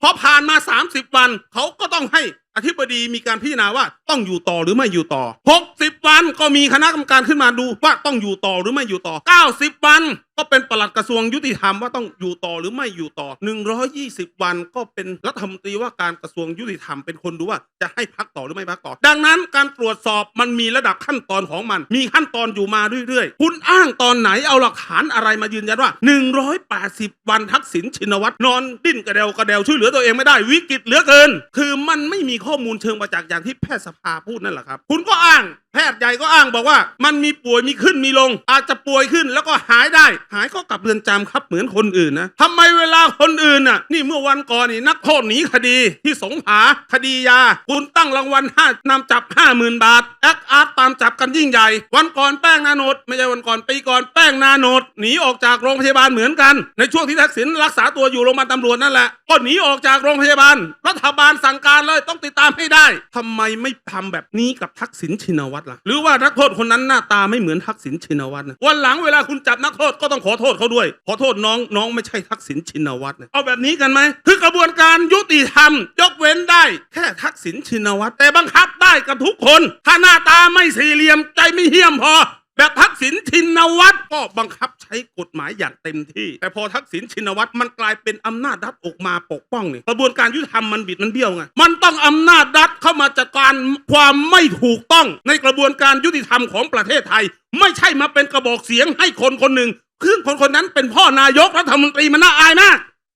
พอผ่านมา 30 วันเขาก็ต้องให้อธิบดีมีการพิจารณาว่าต้องอยู่ต่อหรือไม่อยู่ต่อ 60 วันก็มีคณะกรรมการขึ้นมาดูว่าต้องอยู่ต่อหรือไม่อยู่ต่อ 90 วันก็เป็นปลัดกระทรวงยุติธรรมว่าต้องอยู่ต่อหรือไม่อยู่ต่อ 120 วันก็เป็นรัฐมนตรีว่าการกระทรวงยุติธรรมเป็นคนดูว่าจะให้พักต่อหรือไม่พักต่อ ดังนั้นการตรวจสอบมันมีระดับขั้นตอนของมัน มีขั้นตอนอยู่มาเรื่อยๆ คุณอ้างตอนไหนเอาหลักฐานอะไรมายืนยันว่า 180 วันทักษิณชินวัตรนอนดิ้นกระเดวกระเดวช่วยเหลือตัวเองไม่ได้วิกฤตเหลือเกิน คือมันไม่มีข้อมูลเชิงประจักษ์อย่างที่แพทยสภาพูดนั่นแหละครับ คุณก็อ้าง แพทย์ใหญ่ก็อ้างบอกว่า มันมีป่วยมีขึ้นมีลง อาจจะป่วยขึ้นแล้วก็หายได้ หายก็กลับเรือนจำครับเหมือนคนอื่นนะทำไมเวลาคนอื่นน่ะ นี่เมื่อวันก่อนนี่นักโทษหนีคดีที่สงขลาคดียา คุณตั้งรางวัลห้านำจับห้าหมื่นบาทแอคอาร์ตตามจับกันยิ่งใหญ่ วันก่อนแป้งนาโนดไม่ใช่วันก่อนปีก่อนแป้งนาโนดหนีออกจากโรงพยาบาลเหมือนกัน ในช่วงที่ทักษิณรักษาตัวอยู่โรงพยาบาลตำรวจนั่นแหละก็หนีออกจากโรงพยาบาลรัฐบาลสั่งการเลยต้องติดตามให้ได้ทำไมไม่ทำแบบนี้กับทักษิณชินวัตรล่ะ หรือว่านักโทษคนนั้นหน้าตาไม่เหมือนทักษิณชินวัตรนะวันหลังเวลาคุณจับนักโทษก็ต้องขอโทษเขาด้วย ขอโทษน้องน้องไม่ใช่ทักษิณชินวัตรนะเอาแบบนี้กันไหมคือกระบวนการยุติธรรม ยกเว้นได้ แค่ทักษิณชินวัตรแต่บังคับได้กับทุกคน ถ้าหน้าตาไม่สี่เหลี่ยมใจไม่เหี้ยมพอแบบทักษิณชินวัตรก็บังคับ ช้กฎหมายอย่างเต็มที่ แต่พอทักษิณชินวัตรมันกลายเป็นอำนาจรัฐออกมาปกป้องเนี่ยกระบวนการยุติธรรมมันบิดมันเบี้ยวไงมันต้องอำนาจรัฐเข้ามาจัดการความไม่ถูกต้อง ในกระบวนการยุติธรรมของประเทศไทย ไม่ใช่มาเป็นกระบอกเสียงให้คนคนหนึ่งซึ่งคนคนนั้นเป็นพ่อนายกรัฐมนตรีมันน่าอายมาก